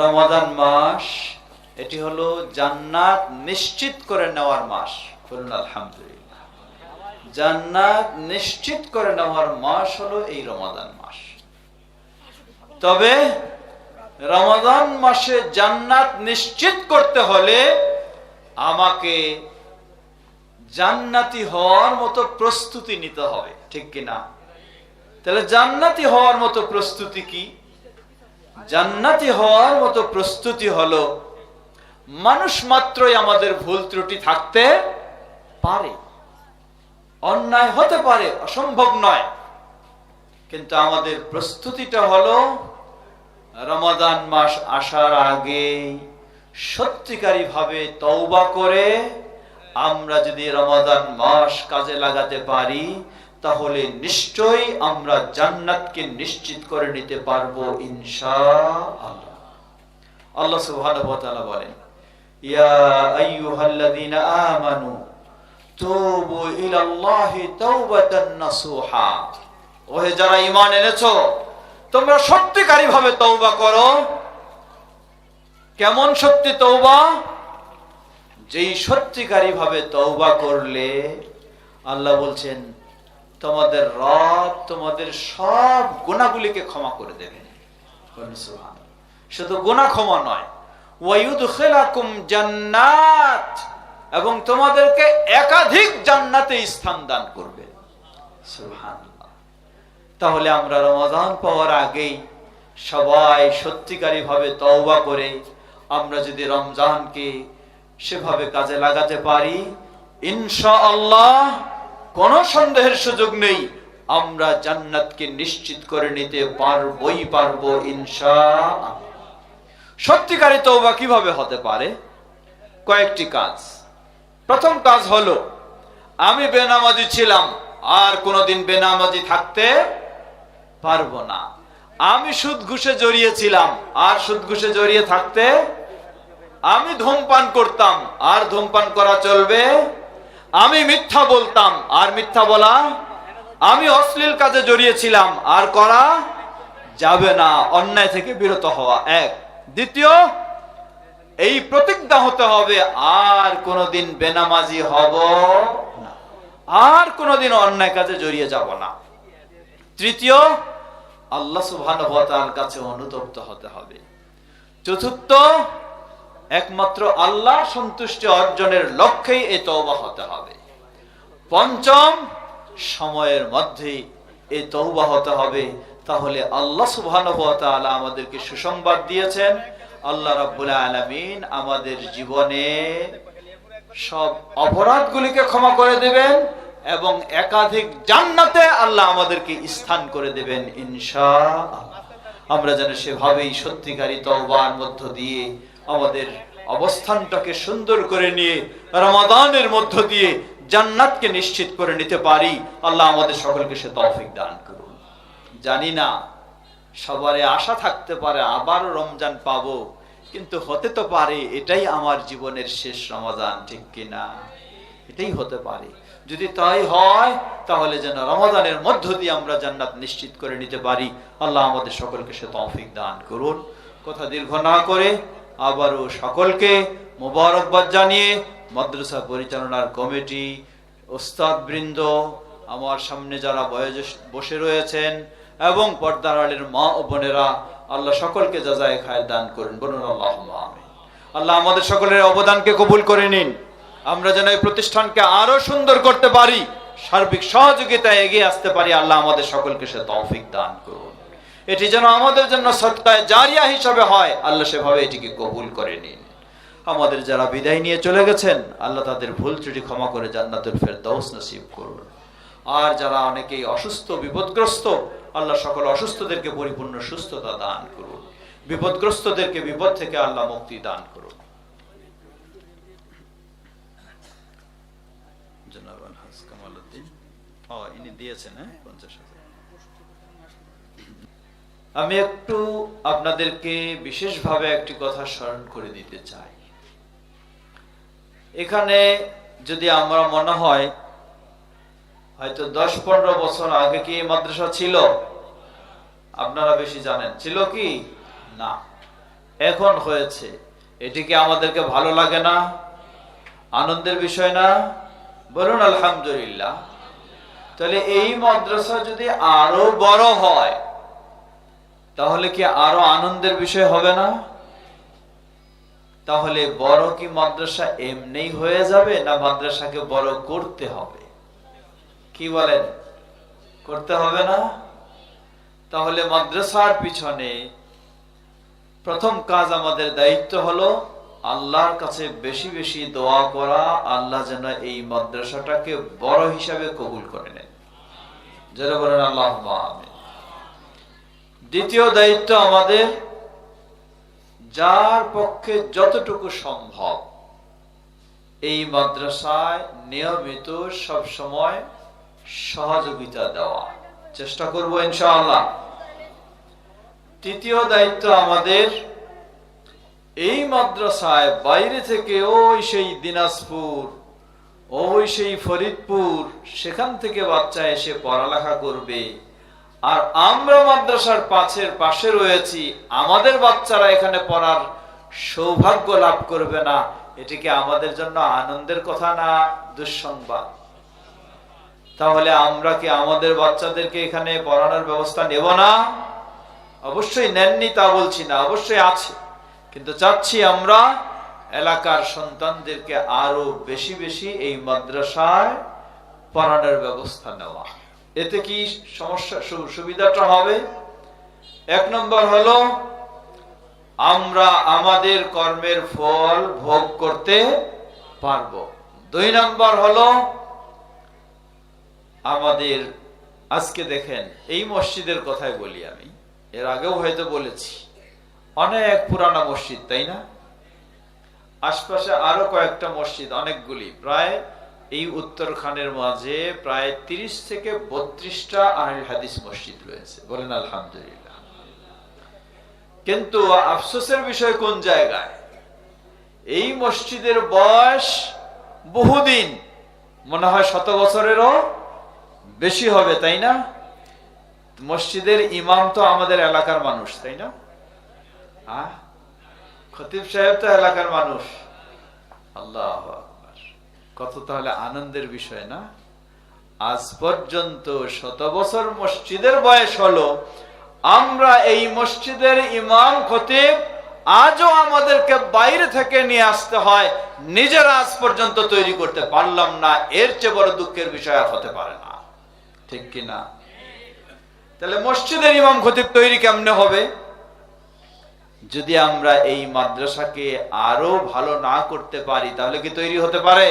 রমাদান মাস, এটি হলো জান্নাত নিশ্চিত করে নেওয়ার মাস। বলুন, আলহামদুলিল্লাহ। জান্নাত নিশ্চিত করে নেওয়ার মাস হলো এই রমাদান মাস। তবে রমাদান মাসে জান্নাত নিশ্চিত করতে হলে আমাকে জান্নাতি হওয়ার মতো প্রস্তুতি নিতে হবে, ঠিক কিনা? তাহলে জান্নাতি হওয়ার মতো প্রস্তুতি কি? জান্নাতি হওয়ার মতো প্রস্তুতি হলো, মানুষ মাত্রই আমাদের ভুল ত্রুটি থাকতে পারে। অন্যায় হতে পারে, অসম্ভব নয়। কিন্তু আমাদের প্রস্তুতিটা হলো, রমাদান মাস আসার আগে সত্যিকারী ভাবে তৌবা করে আমরা যদি রমাদান মাস কাজে লাগাতে পারি তাহলে নিশ্চয়ই আমরা জান্নাতকে নিশ্চিত করে নিতে পারব, ইনশাআল্লাহ। আল্লাহ সুবহানাহু ওয়া তাআলা বলেন, ইয়া আইয়ুহাল্লাযীনা আমানু তুবু ইলাল্লাহি তাওবাতান নাসুহা। ওহে, যারা ঈমান এনেছো, তোমরা সত্যিকারী ভাবে তওবা করো। কেমন সত্যি তওবা? যেই সত্যিকারী ভাবে তওবা করলে, আল্লাহ বলছেন তোমাদের রব তোমাদের সব গুণাগুলিকে ক্ষমা করে দেবে। শুধু গুণা ক্ষমা নয়। জান্নাত। এবং তোমাদেরকে একাধিক জান্নাতে স্থান দান করবে। তাহলে আমরা রমাদান পাওয়ার আগেই সবাই সত্যিকারী ভাবে তওবা করে আমরা যদি রমজানকে সেভাবে কাজে লাগাতে পারি, ইনশাআল্লাহ কোনো সন্দেহের সুযোগ নেই। আমরা জান্নাতকে নিশ্চিত করে নিতে পারবই পারব, ইনশাআল্লাহ। সত্যিকারী তওবা কীভাবে হতে পারে? কয়েকটি কাজ। প্রথম কাজ হলো, আমি বেনামাজি ছিলাম, আর কোনোদিন বেনামাজি থাকতে পারব না। আমি সুদ ঘুষে জড়িয়েছিলাম, আর সুদ ঘুষে জড়িয়ে থাকতে আমি ধূমপান করতাম, আর ধূমপান করা চলবে আমি মিথ্যা বলতাম। আর মিথ্যা বলা? আমি অশ্লীল কাজে জড়িয়েছিলাম। আর করা যাবে না। অন্যায় থেকে বিরত হওয়া। এক। দ্বিতীয়, এই প্রতিজ্ঞা হতে হবে, আর কোনোদিন বেনামাজি হব না। আর কোনোদিন অন্যায় কাজে জড়িয়ে যাব না। তৃতীয়, আল্লাহ তাআলার কাছে অনুতপ্ত হতে হবে। চতুর্থ একমাত্র আল্লাহ সন্তুষ্টি অর্জনের লক্ষ্যেই এই তওবা হতে হবে। পঞ্চম সময়ের মধ্যেই এই তওবা হতে হবে। তাহলে আল্লাহ তাআলা আমাদেরকে সুসংবাদ দিয়েছেন। আল্লাহ রাব্বুল আলামিন আমাদের জীবনে সব অপরাধগুলিকে ক্ষমা করে দেবেন এবং একাধিক জান্নাতে আল্লাহ আমাদেরকে স্থান করে দেবেন ইনশা আমরা যেন সেভাবেই সত্যিকারী তওবার মধ্য দিয়ে আমাদের অবস্থানটাকে সুন্দর করে নিয়ে রমাদানের মধ্য দিয়ে জান্নাতকে নিশ্চিত করে নিতে পারি, আল্লাহ আমাদের সকলকে সে তৌফিক দান করুন। জানি না, সবারে আশা থাকতে পারে আবারও রমজান পাবো, কিন্তু হতে তো পারে এটাই আমার জীবনের শেষ রমাদান, ঠিক কিনা? এটাই হতে পারে। যদি তাই হয়, তাহলে যেন রমাদানের মধ্য দিয়ে আমরা জান্নাত নিশ্চিত করে নিতে পারি, আল্লাহ আমাদের সকলকে সে তৌফিক দান করুন। কথা দীর্ঘ না করে আবারও সকলকে মোবারকবাদ জানিয়ে মাদ্রাসা পরিচালনার কমিটি ওস্তাদ বৃন্দ আমার সামনে যারা বয়োজ্যেষ্ঠ বসে রয়েছেন এবং পর্দার আলের মা ও বোনেরা, আল্লাহ সকলকে যাজায় খায় দান করুন। বলুন আল্লাহ আল্লাহ আমাদের সকলের অবদানকে কবুল করে নিন। আমরা যেন এই প্রতিষ্ঠানকে আরও সুন্দর করতে পারি, সার্বিক সহযোগিতায় এগিয়ে আসতে পারি। আল্লাহ আমাদের সকলকে সে তৌফিক দান করুন। এটি যেন আমাদের জন্য সত্তায় জারিয়া হিসাবে হয়। আল্লাহ সেভাবে এটিকে কবুল করে নিন। আমাদের যারা বিদায় নিয়ে চলে গেছেন, আল্লাহ তাদের ভুল ত্রুটি ক্ষমা করে জান্নাতুল ফেরদাউস নসিব করুন। আর যারা অনেকেই অসুস্থ, বিপদগ্রস্ত, আল্লাহ সকল অসুস্থদেরকে পরিপূর্ণ সুস্থতা দান করুন। বিপদগ্রস্তদেরকে বিপদ থেকে আল্লাহ মুক্তি দান করুন। ইনি দিয়েছেন হ্যাঁ? পঞ্চাশ হাজার। আমি একটু আপনাদেরকে বিশেষভাবে একটি কথা স্মরণ করে দিতে চাই। এখানে যদি আমরা মনে হয়, হয়তো দশ পনেরো বছর আগে কি মাদ্রাসা ছিল? আপনারা বেশি জানেন। ছিল কি? না। এখন হয়েছে। এটি কি আমাদেরকে ভালো লাগে না? আনন্দের বিষয় না? বলুন, আলহামদুলিল্লাহ। তাহলে এই মাদ্রাসা যদি আরও বড় হয় তাহলে কি আরও আনন্দের বিষয় হবে না? তাহলে বড় কি মাদ্রাসা এমনি হয়ে যাবে না মাদ্রাসাকে বড় করতে হবে? কি বলেন? করতে হবে না? তাহলে মাদ্রাসার পিছনে প্রথম কাজ আমাদের দায়িত্ব হলো আল্লাহর কাছে বেশি বেশি দোয়া করা, আল্লাহ যেন এই মাদ্রাসাটাকে বড় হিসাবে কবুল করে নেন। যারা বলেন আল্লাহ আমিন। দ্বিতীয় দায়িত্ব আমাদের, যার পক্ষে যতটুকু সম্ভব। এই মাদ্রাসায় নিয়মিত সব সময় সহযোগিতা দেওয়া। চেষ্টা করব ইনশাআল্লাহ। তৃতীয় দায়িত্ব আমাদের, এই মাদ্রাসায় বাইরে থেকে ওই সেই দিনাজপুর, ওই সেই ফরিদপুর, সেখান থেকে বাচ্চা এসে পড়ালেখা করবে। আর আমরা মাদ্রাসার পাশের পাশে রয়েছি, আমাদের বাচ্চারা এখানে পড়ার সৌভাগ্য লাভ করবে না। এটিকে আমাদের জন্য আনন্দের কথা না দুঃসংবাদ? তাহলে আমরা কি আমাদের বাচ্চাদেরকে এখানে পড়ানোর ব্যবস্থা নেব না? অবশ্যই নেননি তা বলছি না, অবশ্যই আছে। কিন্তু চাচ্ছি আমরা এলাকার সন্তানদেরকে আরও বেশি বেশি এই মাদ্রাসায় পড়ানোর ব্যবস্থা নেওয়া। এতে কি সমস্যা সুবিধাটা হবে? এক নম্বর হলো, আমরা আমাদের কর্মের ফল ভোগ করতে পারব। দুই নম্বর হলো, আমাদের, আজকে দেখেন, এই মসজিদের কথাই বলি আমি। এর আগেও হয়তো বলেছি। অনেক পুরানা মসজিদ, তাই না? আশপাশে আরও কয়েকটা মসজিদ, অনেকগুলি। প্রায় এই উত্তরখানের মাঝে প্রায় তিরিশ থেকে বত্রিশটা আহল হাদিস মসজিদ রয়েছে। বলেন আলহামদুলিল্লাহ। কিন্তু আফসোসের বিষয় কোন জায়গায়? এই মসজিদের বয়স বহুদিন, মনে হয় শত বছরেরও বেশি হবে, তাই না? মসজিদের ইমাম তো আমাদের এলাকার মানুষ, তাই না? হ্যাঁ? খতিব সাহেব তো এলাকার মানুষ। আল্লাহ। কত তাহলে আনন্দের বিষয় না? আজ পর্যন্ত শত বছর মসজিদের বয়স হলো, আমরা এই মসজিদের ইমাম খতিব আজও আমাদেরকে বাইরে থেকে নিয়ে আসতে হয়, নিজেরা আজ পর্যন্ত তৈরি করতে পারলাম না, এর চেয়ে বড় দুঃখের বিষয় আর হতে পারে না। ঠিক কিনা তাহলে মসজিদের ইমাম খতিব তৈরি কেমনে হবে? যদি আমরা এই মাদ্রাসাকে আরও ভালো না করতে পারি, তাহলে কি তৈরি হতে পারে?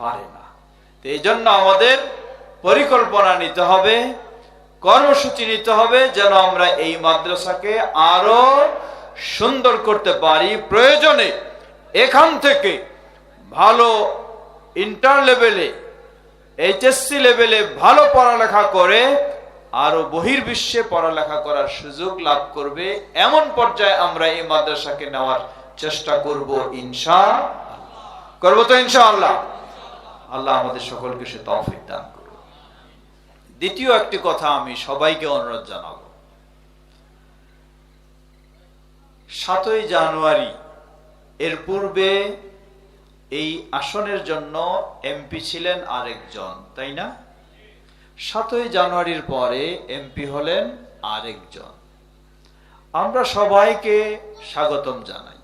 পারে না। এই জন্য আমাদের পরিকল্পনা নিতে হবে, কর্মসূচি নিতে হবে যেন আমরা এই মাদ্রাসাকে আরও সুন্দর করতে পারি। প্রয়োজনে এখান থেকে ভালো ইন্টার লেভেলে এইচএসসি লেভেলে ভালো পড়ালেখা করে আরও বহির্বিশ্বে পড়ালেখা করার সুযোগ লাভ করবে। এমন পর্যায়ে আমরা এই মাদ্রাসাকে নেওয়ার চেষ্টা করব ইনশা করব তো ইনশাআল্লাহ আল্লাহ আমাদের সকলকে সে তৌফিক দান করুন দ্বিতীয় একটি কথা আমি সবাইকে অনুরোধ জানাব। সাতই জানুয়ারি এর পূর্বে এই আসনের জন্য এমপি ছিলেন আরেকজন, তাই না? সাতই জানুয়ারির পরে এমপি হলেন আরেকজন। আমরা সবাইকে স্বাগতম জানাই।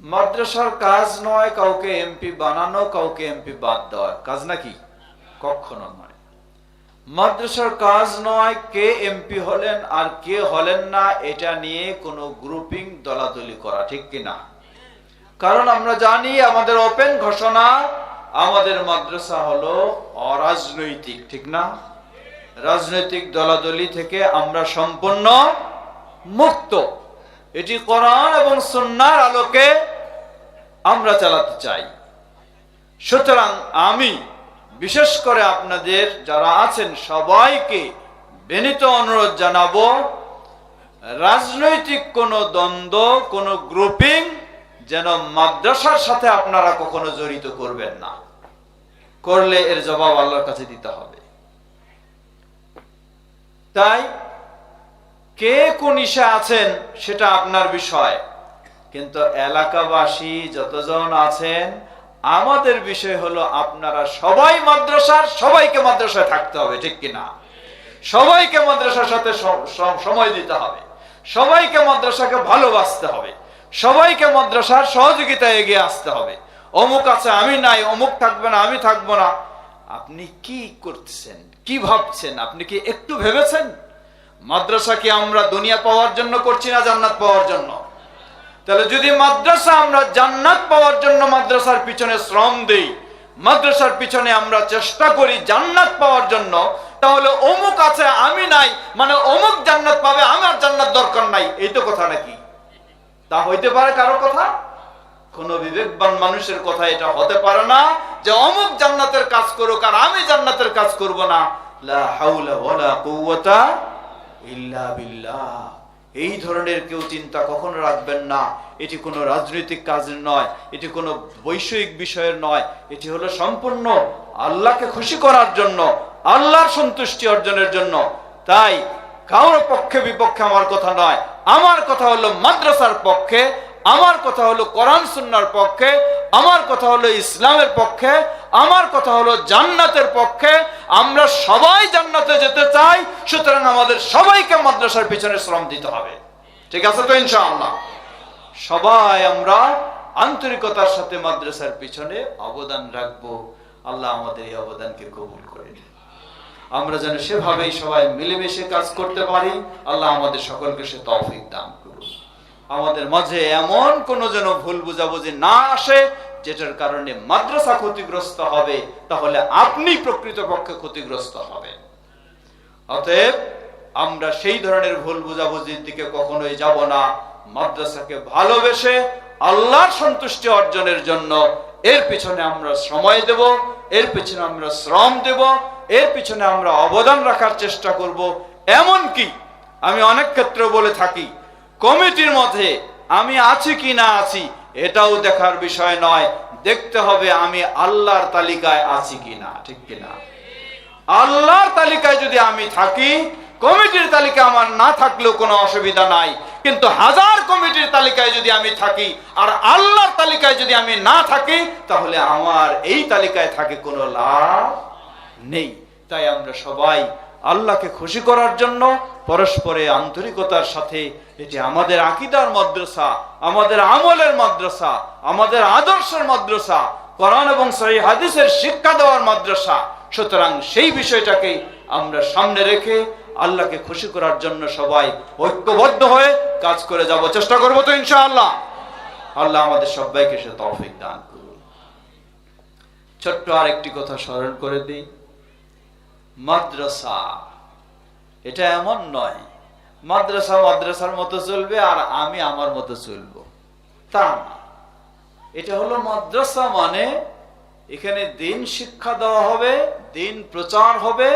মাদ্রাসার কাজ নয়, কাউকে এমপি বানানো, কাউকে এমপি বাদ দেওয়া। কাজ নাকি? কখনো নয়। মাদ্রাসার কাজ নয়, কে এমপি হলেন আর কে হলেন না, এটা নিয়ে কোনো গ্রুপিং দলাদলি করা ঠিক কিনা? কারণ আমরা জানি আমাদের ওপেন ঘোষণা, আমাদের মাদ্রাসা হলো অরাজনৈতিক, ঠিক না? রাজনৈতিক দলাদলি থেকে আমরা সম্পূর্ণ মুক্ত। এটি কোরআন এবং সুন্নার আলোকে আমরা চালাতে চাই। সুতরাং আমি, বিশেষ করে আপনাদের যারা আছেন, সবাইকে বিনীত অনুরোধ জানাব, রাজনৈতিক কোনো দ্বন্দ্ব, কোনো গ্রুপিং যেন মাদ্রাসার সাথে আপনারা কখনো জড়িত করবেন না। করলে এর জবাব আল্লাহর কাছে দিতে হবে। তাই কে কোন ইসে আছেন সেটা আপনার বিষয়। কিন্তু এলাকাবাসী যতজন আছেন, আমাদের বিষয় হলো আপনারা সবাই মাদ্রাসার, সবাইকে মাদ্রাসায় থাকতে হবে, ঠিক কিনা? সবাইকে মাদ্রাসার সাথে সম- সম- সময় দিতে হবে। সবাইকে মাদ্রাসাকে ভালোবাসতে হবে। সবাইকে মাদ্রাসার সহযোগিতায় এগিয়ে আসতে হবে। অমুক আছে, আমি নাই, অমুক থাকবে না, আমি থাকব না। আপনি কি করতেছেন? কি ভাবছেন? আপনি কি একটু ভেবেছেন? মাদ্রাসা কি আমরা দুনিয়া পাওয়ার জন্য করছি না, জান্নাত পাওয়ার জন্য? তাহলে যদি মাদ্রাসা আমরা জান্নাত পাওয়ার জন্য মাদ্রাসার পিছনে শ্রম দেই, মাদ্রাসার পিছনে আমরা চেষ্টা করি জান্নাত পাওয়ার জন্য, তাহলে অমুক আছে, আমি নাই মানে অমুক জান্নাত পাবে, আমার জান্নাত দরকার নাই, এই তো কথা নাকি? তা হইতে পারে কারও কথা? কোন বিবেকবান মানুষের কথা এটা হতে পারে না, যে অমুক জান্নাতের কাজ করুক আর আমি জান্নাতের কাজ করব না। লা হাওলা ওয়ালা কুওয়াতা এই ধরনের কেউ চিন্তা কখনো রাখবেন না। এটি কোনো রাজনৈতিক কাজ নয়, এটি কোনো বৈষয়িক বিষয়ের নয়। এটি হলো সম্পূর্ণ আল্লাহকে খুশি করার জন্য, আল্লাহর সন্তুষ্টি অর্জনের জন্য। তাই কারোর পক্ষে বিপক্ষে আমার কথা নয়। আমার কথা হলো মাদ্রাসার পক্ষে আমার কথা হলো কোরআন সুন্নার পক্ষে, আমার কথা হলো ইসলামের পক্ষে, আমার কথা হলো জান্নাতের পক্ষে। আমরা সবাই জান্নাতে যেতে চাই, সুতরাং আমাদের সবাইকে মাদ্রাসার পিছনে শ্রম দিতে হবে। ঠিক আছে তো ইনশাআল্লাহ? সবাই আমরা আন্তরিকতার সাথে মাদ্রাসার পিছনে অবদান রাখব। আল্লাহ আমাদের এই অবদানকে কবুল করে আমরা যেন সেভাবেই সবাই মিলেমিশে কাজ করতে পারি। আল্লাহ আমাদের সকলকে সে তৌফিক দান করুন আমাদের মাঝে এমন কোন যেন ভুল বুঝাবুঝি না আসে, যেটার কারণে মাদ্রাসা ক্ষতিগ্রস্ত হবে, তাহলে আপনি প্রকৃতপক্ষে ক্ষতিগ্রস্ত হবেন। অতএব, আমরা সেই ধরনের ভুল বুঝাবুঝির দিকে কখনোই যাব না। মাদ্রাসাকে ভালোবেসে আল্লাহর সন্তুষ্টি অর্জনের জন্য এর পিছনে আমরা সময় দেব, এর পিছনে আমরা শ্রম দেব, এর পিছনে আমরা অবদান রাখার চেষ্টা করব। এমন কি আমি অনেক ক্ষেত্রে বলে থাকি কমিটির মধ্যে আমি আছি কি না আছি, এটাও দেখার বিষয় নয়। দেখতে হবে আমি আল্লাহর তালিকায় আছি কিনা ঠিক কিনা আল্লাহর তালিকায় যদি আমি থাকি, কমিটির তালিকা আমার না থাকলেও কোনো অসুবিধা নাই। কিন্তু হাজার কমিটির তালিকায় যদি আমি থাকি, আর আল্লাহর তালিকায় যদি আমি না থাকি, তাহলে আমার এই তালিকায় থাকে কোনো লাভ নেই। তাই আমরা সবাই আল্লাহকে খুশি করার জন্য পরস্পরে আন্তরিকতার সাথে এটি আমাদের আকিদার মাদ্রাসা, আমাদের আমলের মাদ্রাসা, আমাদের আদর্শের মাদ্রাসা, কোরআন এবং সহি হাদিসের শিক্ষা দেওয়ার মাদ্রাসা। সুতরাং সেই বিষয়টাকে আমরা সামনে রেখে আল্লাহকে খুশি করার জন্য সবাই ঐক্যবদ্ধ হয়ে কাজ করে যাব। চেষ্টা করব তো ইনশাআল্লাহ। আল্লাহ আমাদের সবাইকে সে তৌফিক দান করুন। ছোট্ট আরেকটি কথা স্মরণ করে দিই। মাদ্রাসা। এটা এমন নয়, মাদ্রাসা মাদ্রাসার মতো চলবে আর আমি আমার মতো চলবো। তা না। এটা হলো মাদ্রাসা মানে এখানে দিন শিক্ষা দেওয়া হবে, দিন প্রচার হবে,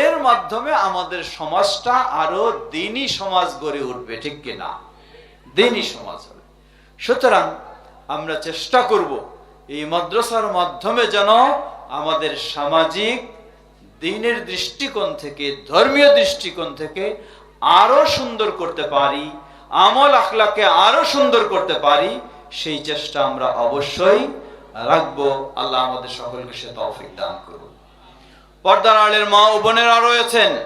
এর মাধ্যমে আমাদের সমাজটা আরও দিনই সমাজ গড়ে উঠবে, ঠিক কিনা দিনই সমাজ হবে। সুতরাং আমরা চেষ্টা করব এই মাদ্রাসার মাধ্যমে যেন আমাদের সামাজিক দিনের দৃষ্টিকোণ থেকে, ধর্মীয় দৃষ্টিকোণ থেকে আরও সুন্দর করতে পারি, আমল আখলাকে আরও সুন্দর করতে পারি, সেই চেষ্টা আমরা অবশ্যই রাখব। আল্লাহ আমাদের সকলকে সে তৌফিক দান করুন। পর্দার আলের মা ও বোনেরা রয়েছেন।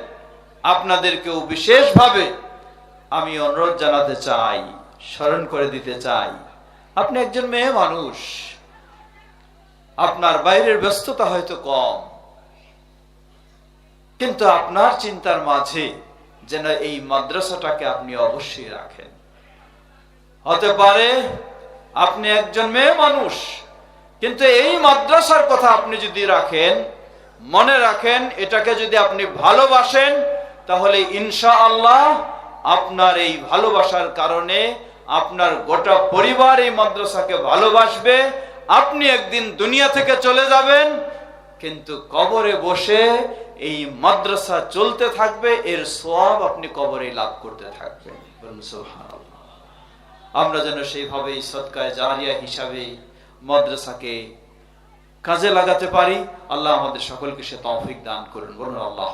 আপনাদেরকেও বিশেষভাবে আমি অনুরোধ জানাতে চাই, স্মরণ করে দিতে চাই। আপনি একজন মেয়ে মানুষ। আপনার বাইরের ব্যস্ততা হয়তো কম। কিন্তু আপনার চিন্তার মাঝে যেন এই মাদ্রাসাটাকে আপনি অবশ্যই রাখেন। হতে পারে আপনি একজন মেয়ে মানুষ, কিন্তু এই মাদ্রাসার কথা আপনি যদি রাখেন, মনে রাখেন, এটাকে যদি আপনি ভালোবাসেন, তাহলে ইনশা আল্লাহ আপনার এই ভালোবাসার কারণে আপনার গোটা পরিবার এই মাদ্রাসাকে ভালোবাসবে। আপনি একদিন দুনিয়া থেকে চলে যাবেন, কিন্তু কবরে বসে এই মাদ্রাসা চলতে থাকবে, এর সব আপনি কবরে লাভ করতে থাকবেন। আমরা যেন সেইভাবে সৎকায় জারিয়া হিসাবে মাদ্রাসাকে কাজে লাগাতে পারি। আল্লাহ আমাদের সকলকে সে তৌফিক দান করুন। বলুন আল্লাহ